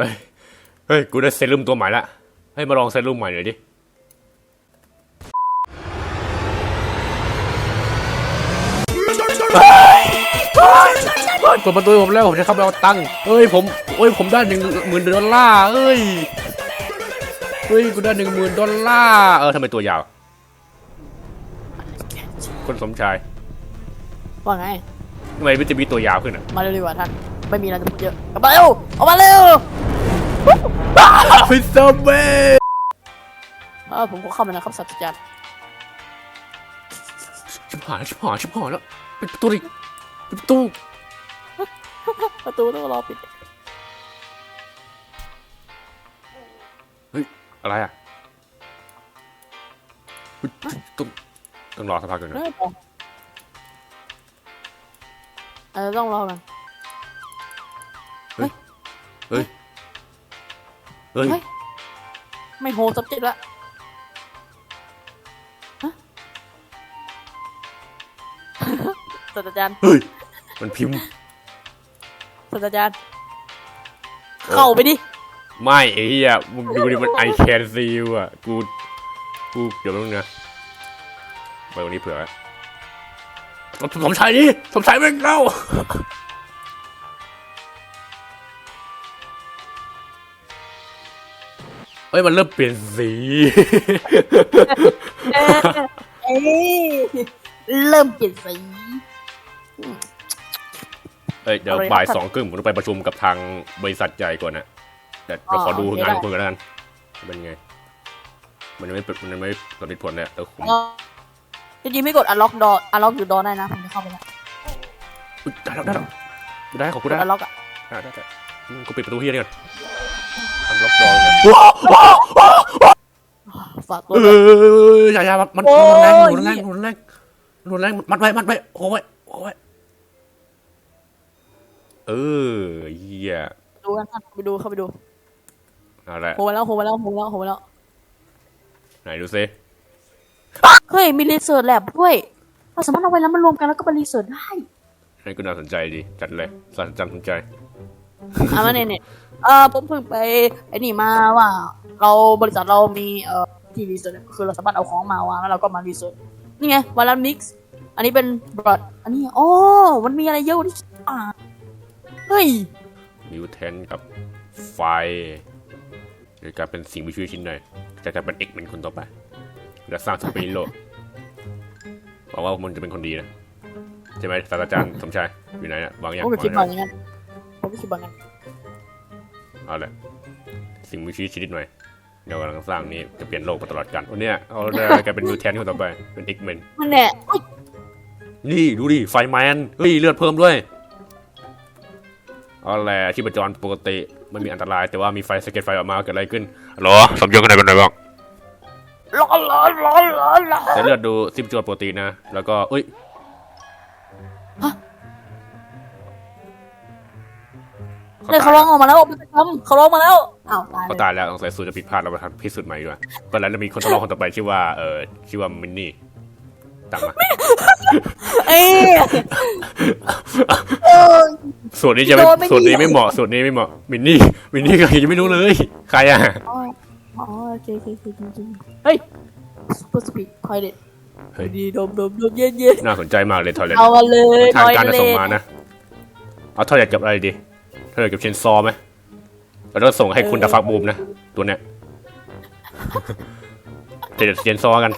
เฮ้ย เฮ้ย กูได้เซรุ่มตัวใหม่ละให้มาลองเซรุ่มใหม่หน่อยดิ เฮ้ยเปิดประตูให้ผมแล้วผมจะเข้าไปเอาตังค์เฮ้ยผมเฮ้ยผมได้หนึ่งหมื่นดอลลาร์เอ้ย เฮ้ย กูได้หนึ่งหมื่นดอลลาร์ เออทำไมตัวยาว คนสมชายว่าไง ทำไมวิตามินตัวยาวขึ้นอะ มาเร็วดีกว่าท่าน ไม่มีอะไรจะพูดเยอะกลับมาเร็วออกมาเร็ว ฟิสเบเออผมก็เข้ามานะครับสัตว์จัดชิบหายแล้วชิบหายชิบหายแล้วปิดประตูดิปิดประตูประตูต้องรอปิดเฮ้ยอะไรอะเฮ้ยต้องต้องรอสักพักก่อนนะเฮ้ยผมเออต้องรอกันเฮ้ย เฮ้ย ไม่โหสับจิตละฮะศาสตราจารย์เฮ้ย มันพิมพ์ศาสตราจารย์ เข้าไปดิ ไม่ไอ้เหี้ยมึงดูดิมัน I can see you อะ กู กูเดี๋ยวแป๊บนึงนะไปวันนี้เผื่อไว้สมชายดิสมชายแม่งเล่า เฮ้ยมันเริ่มเปลี่ยนสีเอ้ยเริ่มเปลี่ยนสี เอ้ยเดี๋ยวอะไรนะบ่ายท่านสองครึ่งผมต้องไปประชุมกับทางบริษัทใหญ่ก่อนนะแต่เดี๋ยวอ๋อขอดูโอเคงานได้คุณกันแล้วกันเป็นไง มันยังไม่มันยังไม่สำเร็จผลเนี่ยแต่ผมอ๋อจริงๆไม่กด unlock door unlock อยู่ door ได้นะผมจะเข้าไปแล้วอุ๊ยได้แล้วได้แล้วได้ขอบกคุดณได้ unlock อะได้ได้ได้อืมกูปิดประตูเฮียนี่ก่อน ทำล็อกดองเนี่ยฝากตัวเอด้วยออย่าอย่ามันมันโอ้มันแรงยมันแรงมันแรงมันแรงมัดไว้มัดไว้โอ้ยโอ้ยเออเฮียดูกันท่านไปดูเข้าไปดูเอาละโหไปแล้วโหไปแล้วโหไปแล้วโหไปแล้ว ไหนดูซิเฮ้ย มีรีเสิร์ชแลบด้วย เราสามารถเอาไว้แล้วมันรวมกันแล้วก็ไปรีเสิร์ชได้ให้กูน่าสนใจดีจัดเลยสนใจสนใจอะมาเนี่ยเนี่ย เออผมเพิ่งไปไอ้นี่มาว่า เราบริษัทเรามีเอ่อที่รีเสิร์ชคือเราสามารถเอาของมาวางแล้วเราก็มารีเสิร์ชนี่ไงวาลามิกซ์อันนี้เป็นบรอดอันนี้โอ้มันมีอะไรเยอะกว่าที่คิดอะเฮ้ยมิวเทนกับไฟหรือการเป็นสิ่งมีชีวิตชิ้นหน่อยจะกลายเป็นเอกเป็นคนต่อไปจะสร้างสปีโลกบอกว่ามันจะเป็นคนดีนะใช่ไหมศาสตราจารย์สมชายอยู่ไหนอะวางยังผมก็คิดวาว่างอยังย่างนั้นผมก็คิดว่างั้น เอาแหละสิ่งมีชีวิตชนิดใหม่เดี๋ยวกำลังสร้างนี้จะเปลี่ยนโลกไปตลอดกันวันเนี้ยเขาได้กลายเป็นมิวแทนคนต่อไปเป็นเอกเมนมันแน่อุ๊ยนี่ดูดิไฟแมนเฮ้ยเลือดเพิ่มด้วยเอาแหละที่ประจรปกติไม่มีอันตราย แต่ว่ามีไฟสะเก็ตไฟออกมาเกิดอะไรขึ้นฮัลโหลสมยศกันไหนกันไหนบ้างร้อนร้อนร้อนร้อนร้อนแต่เลือดดูซิมจวนปกตินะ แล้วก็เอ้ย เนี่ยเขาร้องออกมาแล้วเป็นคำเขาร้องมาแล้วอ้าวตายเขาเลยตายแล้วสงสัยสูตรจะผิดพลาดเราไปทำพิสูจน์ใหม่ดีกว่าก็แล้วจะมีคนทดลองคนต่อไปชื่อว่าเออชื่อว่ามินนี่ตามมาเอ้ยเออส่วนนี้จะไม่โดนไม่ส่วนนี้ดีไม่เหมาะส่วนนี้ไม่เหมาะมินนี่มินนี่ใครยังไม่รู้เลย ใครอะอ๋ออ๋อโอเคโอเคโอเคโอเคเฮ้ยซูเปอร์สปีดทอยเล็ตเฮ้ยดีดมดมดมเย็นเย็นน่าสนใจมากเลยทอยเลทเอามาเลยทางการทจะอยส่งเล็ตมานะ เอาทอยเลทกับอะไรดี ทอยเลทกับเชนซอไหมเราต้องส่งให้คุณดาฟักบูมนะ ตัวเนี้ยเดี๋ยวเชนซอกัน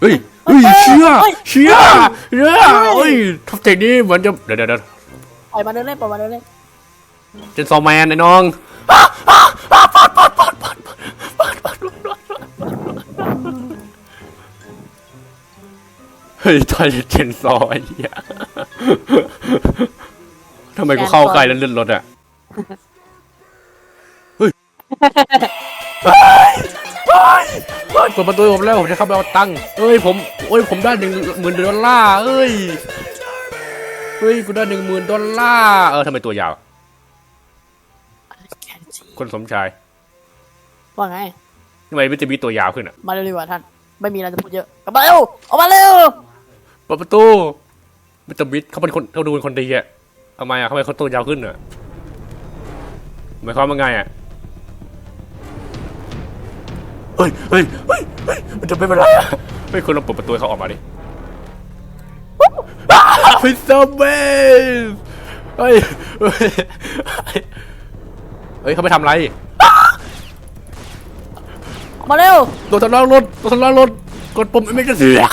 เฮ้ยเฮ้ยเชี่ยเชี่ยเชี่ยเฮ้ยท็อปเทคนี้เหมือนจะเดี๋ยวเดี๋ยวเดี๋ยวปล่อยมาเดินเล่นปล่อยมาเดินเล่นเจนซอแมนไอ้น้องเฮ้ยทอยเจนซอไอ้เหี้ย ทำไมกูเข้าใกล้แล้วเลื่อนรถอะเฮ้ยเฮ้ยเฮ้ยเปิดประตูผมแล้วผมจะเข้าไปเอาตังค์เฮ้ยผมเฮ้ยผมได้หนึ่งหมื่นดอลลาร์เฮ้ยเฮ้ยกูได้หนึ่งหมื่นดอลลาร์เออทำไมตัวยาว คนสมชายว่าไงทำไมวิตามินตัวยาวขึ้นอะมาเร็วดีกว่าท่านไม่มีอะไรจะพูดเยอะกลับมาเร็วออกมาเร็วเปิดประตูวิตามินเขาเป็นคนเขาดูเป็นคนดีอะ ทำไมอะทำไมเขาตัวยาวขึ้นอะหมายความว่าไงอะเฮ้ยเฮ้ยเฮ้ยเฮ้ยมันจะไม่เป็นไรอะเฮ้ยคุณลองเปิดประตูให้เขาออกมาดิพิซซ่าเบสเฮ้ยเฮ้ยเฮ้ยเขาไปทำอะไรมาเร็วโดนทำลายรถโดนทำลายรถกดปุ่มไม่กระเสือก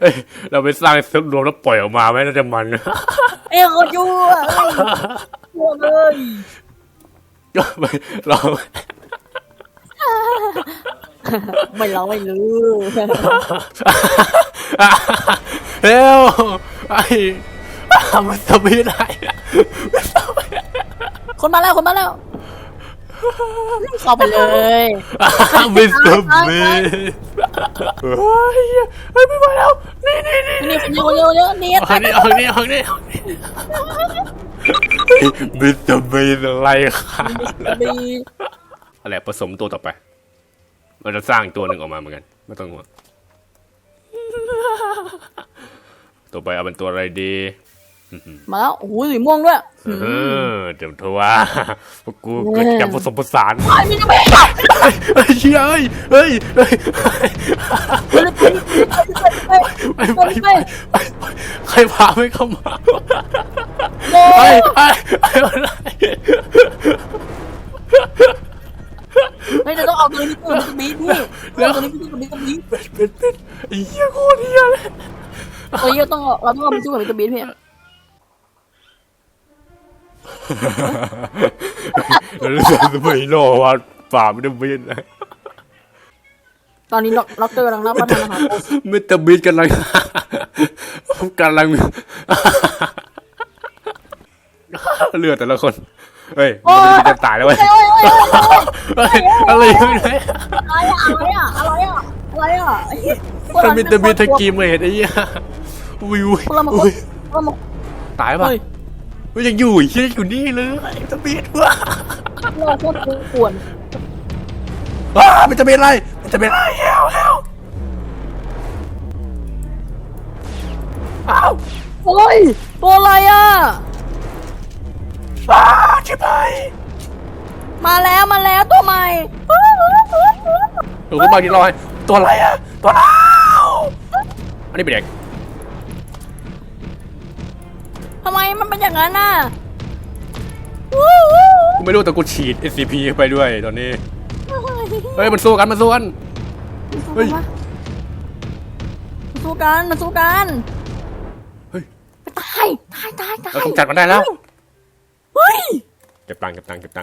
เอ้ยเราไปสร้างเซิร์ฟรวมแล้วปล่อยออกมาไหมน่าจะมัน เอ้ยเขาอยู่อะเอ้ยชั่วเลยก็ไปเราไม่ร้องไม่รู้เร็วไอ้มันจะไม่ได้มันจะไม่ได้ คนมาแล้วคนมาแล้ว เข้าไปเลยมันจะไม่เฮ้ยเฮ้ยไม่ไหวแล้ว นี่นี่นี่นี่คนเยอะคนเยอะคนเยอะนี่เอานี่เอานี่เอานี่เอานี่มันจะไม่อะไรค่ะมีอะไรผสมตัวต่อไป เราจะสร้างตัวหนึ่งออกมาเหมือนกัน ไม่ต้องห่วงต่อไปเอาเป็นตัวอะไรดี มาแล้วโอ้โหสีม่วงด้วยเออเดี๋ยวเธอว่าพวกกูเกิดการผสมผสานไอ้มินาเบะเฮ้ยเชี่ยเฮ้ยเฮ้ยเฮ้ยไปไปไปไปไปไปใครพาไม่เข้ามาโอ้ไปยไปไปอะไรไม่จะต้องเอาตัวนี้ตัวนี้ตัวนี้พี่ตัวนี้ตัวนี้ตัวนี้เป็ดเป็ดเป็ดไอ้เหี้ยโคตรเหี้ยเลยตัวนี้ต้องเราต้องเอาไปสู้กับมิสเตอร์บีทพี่ เราเลือกไม่รอว่าป่าไม่ได้บินนะตอนนี้ล็อกเกอร์กำลังรับประทานอาหารมิสเตอร์บีนกำลังกำลังเลือดแต่ละคนเฮ้ยมันจะตายแล้วเว้ยอะไรอยู่ไหนอะไรอะอะไรอะอะไรอะอะไรอะมิสเตอร์บีนตะกี้มเห็นไอ้เหี้ยวิวคนละมาคอุ้นยคนละมาตายป่ะ เฮ้ยเฮ้ยยังอยู่เหี้ยอยู่นี่เลยมิสเตอร์บีนวะเราโคตรป่วนว้ามันจะเป็นอะไรมันจะเป็นอะไรเฮลเฮลอ้าวเฮ้ยตัวอะไรอะอ้าชิบหายมาแล้วมาแล้วตัวใหม่หนูก็มากินรอยตัวอะไรอะตัวอ้าวอันนี้เป็นเด็ก มมันเป็นอย่างนั้นน่ะกูไม่รู้แต่กูฉีด SCP ไปด้วยตอนนี้ เฮ้ยมันสู้กันมันสู้กัน เฮ้ย มันสู้กันมันสู้กันเฮ้ย ตายตายตายตายเรากำจัดมันได้แล้ว เฮ้ย เก็บตังค์เก็บตังค์เก็บตังค์